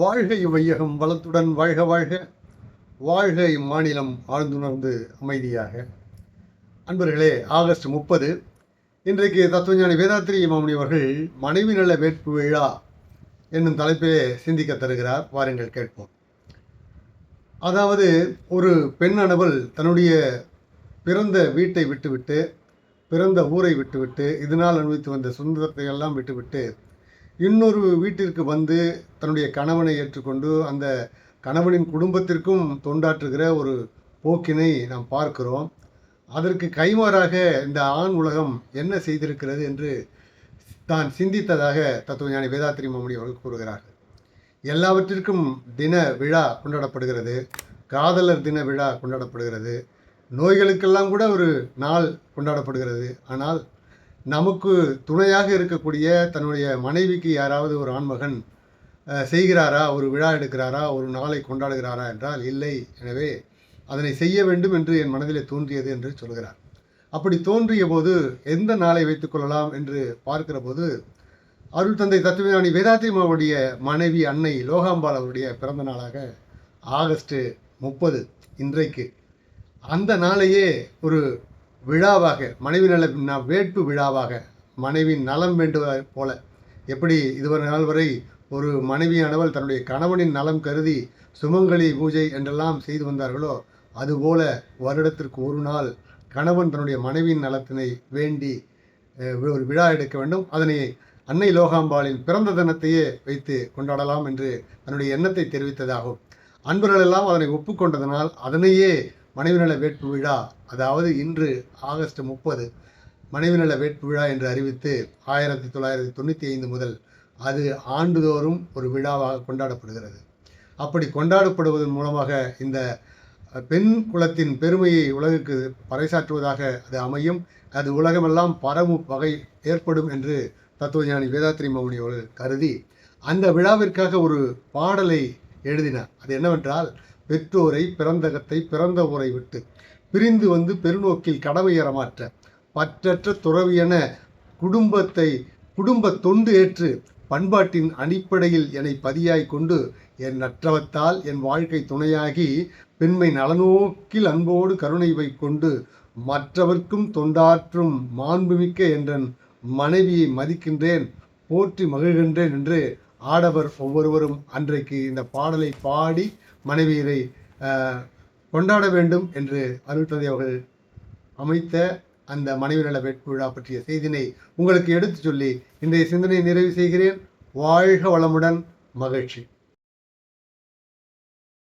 வாழ்க இவ்வையகம் வளத்துடன் வாழ்க வாழ்க. வாழ்க இம்மாநிலம் ஆழ்ந்துணர்ந்து அமைதியாக. அன்பர்களே ஆகஸ்ட் முப்பது. இன்றைக்கு தத்துவஞானி வேதாத்திரி மாமணி அவர்கள் மனைவி நல வேட்பு விழா என்னும் தலைப்பிலே சிந்திக்க தருகிறார். வாருங்கள் கேட்போம். அதாவது ஒரு பெண் அனவல் தன்னுடைய பிறந்த வீட்டை விட்டுவிட்டு பிறந்த ஊரை விட்டுவிட்டு இதனால் அனுபவித்து வந்த சுதந்திரத்தை எல்லாம் விட்டுவிட்டு இன்னொரு வீட்டிற்கு வந்து தன்னுடைய கணவனை ஏற்றுக்கொண்டு அந்த கணவனின் குடும்பத்திற்கும் தொண்டாற்றுகிற ஒரு போக்கினை நாம் பார்க்கிறோம். அதற்கு கைமாறாக இந்த ஆண் உலகம் என்ன செய்திருக்கிறது என்று தான் சிந்தித்ததாக தத்துவஞானி வேதாத்திரி மாமணி அவர்கள் கூறுகிறார்கள். எல்லாவற்றிற்கும் தின விழா கொண்டாடப்படுகிறது. காதலர் தின விழா கொண்டாடப்படுகிறது. நோய்களுக்கெல்லாம் கூட ஒரு நாள் கொண்டாடப்படுகிறது. ஆனால் நமக்கு துணையாக இருக்கக்கூடிய தன்னுடைய மனைவிக்கு யாராவது ஒரு ஆண்மகன் செய்கிறாரா? ஒரு விழா எடுக்கிறாரா? ஒரு நாளை கொண்டாடுகிறாரா என்றால் இல்லை. எனவே அதனை செய்ய வேண்டும் என்று என் மனதிலே தோன்றியது என்று சொல்கிறார். அப்படி தோன்றிய போது எந்த நாளை வைத்துக் கொள்ளலாம் என்று பார்க்கிற போது அருள் தந்தை தத்துவஞானி வேதாத்திமாவுடைய மனைவி அன்னை லோகாம்பாள் அவருடைய பிறந்த நாளாக ஆகஸ்ட் முப்பது இன்றைக்கு. அந்த நாளையே ஒரு விழாவாக மனைவி நல வேட்பு விழாவாக மனைவியின் நலம் வேண்டுவதை போல. எப்படி இதுவரை நாள் வரை ஒரு மனைவியானவள் தன்னுடைய கணவனின் நலம் கருதி சுமங்கலி பூஜை என்றெல்லாம் செய்து வந்தார்களோ அதுபோல வருடத்திற்கு ஒரு நாள் கணவன் தன்னுடைய மனைவியின் நலத்தினை வேண்டி ஒரு விழா எடுக்க வேண்டும். அதனை அன்னை லோகாம்பாளின் பிறந்த தினத்தையே வைத்து கொண்டாடலாம் என்று தன்னுடைய எண்ணத்தை தெரிவித்ததாகும். அன்பர்கள் எல்லாம் அதனை ஒப்புக்கொண்டதனால் அதனையே மனைவி நல வேட்பு விழா அதாவது இன்று ஆகஸ்ட் முப்பது மனைவி நல வேட்பு விழா என்று அறிவித்து ஆயிரத்தி தொள்ளாயிரத்தி தொண்ணூற்றி ஐந்து முதல் அது ஆண்டுதோறும் ஒரு விழாவாக கொண்டாடப்படுகிறது. அப்படி கொண்டாடப்படுவதன் மூலமாக இந்த பெண் குலத்தின் பெருமையை உலகுக்கு பறைசாற்றுவதாக அது அமையும். அது உலகமெல்லாம் பரவும் வகை ஏற்படும் என்று தத்துவஞானி வேதாத்திரி மௌனி அவர்கள் கருதி அந்த விழாவிற்காக ஒரு பாடலை எழுதினார். அது என்னவென்றால் பெற்றோரை பிறந்தகத்தை பிறந்த ஊரை விட்டு பிரிந்து வந்து பெருநோக்கில் கடமையறமாற்ற பற்றற்ற துறவியென குடும்பத்தை குடும்ப தொண்டு ஏற்று பண்பாட்டின் அடிப்படையில் என்னை பதியாய் கொண்டு என் நற்றவத்தால் என் வாழ்க்கை துணையாகி பெண்மை நலனோக்கில் அன்போடு கருணை வைக்கொண்டு மற்றவர்க்கும் தொண்டாற்றும் மாண்புமிக்க என்றன் மனைவியை மதிக்கின்றேன் போற்றி மகிழ்கின்றேன் என்று ஆடவர் ஒவ்வொருவரும் அன்றைக்கு இந்த பாடலை பாடி மனைவியரை கொண்டாட வேண்டும் என்று அருள்தந்தை அவர்கள் அமைத்த அந்த மனைவி நல வேட்பு விழா பற்றிய செய்தினை உங்களுக்கு எடுத்துச் சொல்லி இன்றைய சிந்தனை நிறைவு செய்கிறேன். வாழ்க வளமுடன் மகிழ்ச்சி.